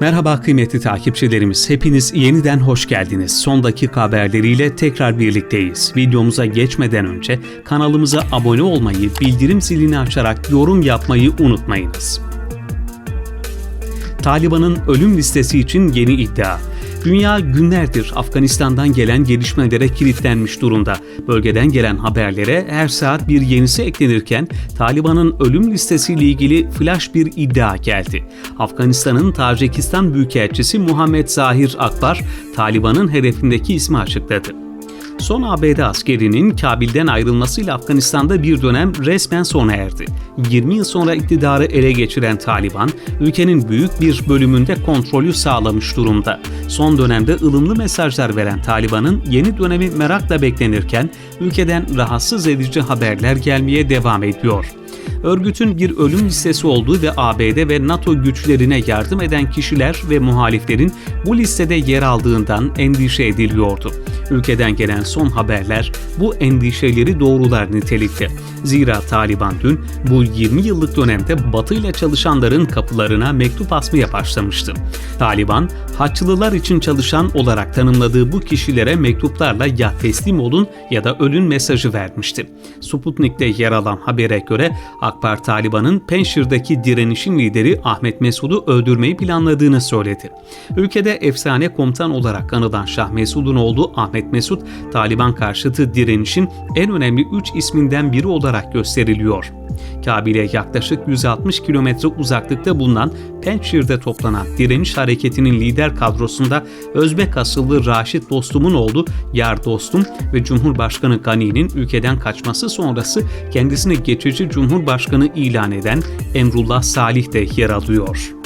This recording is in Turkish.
Merhaba kıymetli takipçilerimiz. Hepiniz yeniden hoş geldiniz. Son dakika haberleriyle tekrar birlikteyiz. Videomuza geçmeden önce kanalımıza abone olmayı, bildirim zilini açarak yorum yapmayı unutmayınız. Taliban'ın ölüm listesi için yeni iddia. Dünya günlerdir Afganistan'dan gelen gelişmelere kilitlenmiş durumda. Bölgeden gelen haberlere her saat bir yenisi eklenirken Taliban'ın ölüm listesiyle ilgili flash bir iddia geldi. Afganistan'ın Tacikistan Büyükelçisi Muhammed Zahir Akbar, Taliban'ın hedefindeki ismi açıkladı. Son ABD askerinin Kabil'den ayrılmasıyla Afganistan'da bir dönem resmen sona erdi. 20 yıl sonra iktidarı ele geçiren Taliban, ülkenin büyük bir bölümünde kontrolü sağlamış durumda. Son dönemde ılımlı mesajlar veren Taliban'ın yeni dönemi merakla beklenirken ülkeden rahatsız edici haberler gelmeye devam ediyor. Örgütün bir ölüm listesi olduğu ve ABD ve NATO güçlerine yardım eden kişiler ve muhaliflerin bu listede yer aldığından endişe ediliyordu. Ülkeden gelen son haberler bu endişeleri doğrular nitelikte. Zira Taliban dün bu 20 yıllık dönemde Batı ile çalışanların kapılarına mektup asmaya başlamıştı. Taliban, Haçlılar için çalışan olarak tanımladığı bu kişilere mektuplarla ya teslim olun ya da ölün mesajı vermişti. Sputnik'te yer alan habere göre Akbar Taliban'ın Penşir'deki direnişin lideri Ahmet Mesud'u öldürmeyi planladığını söyledi. Ülkede efsane komutan olarak anılan Şah Mesud'un oğlu Ahmet Mesud, Taliban karşıtı direnişin en önemli 3 isminden biri olarak gösteriliyor. Kabil'e yaklaşık 160 kilometre uzaklıkta bulunan Pençir'de toplanan direniş hareketinin lider kadrosunda Özbek asıllı Raşit Dostum'un oğlu Yar Dostum ve Cumhurbaşkanı Gani'nin ülkeden kaçması sonrası kendisini geçici Cumhurbaşkanı ilan eden Emrullah Salih de yer alıyor.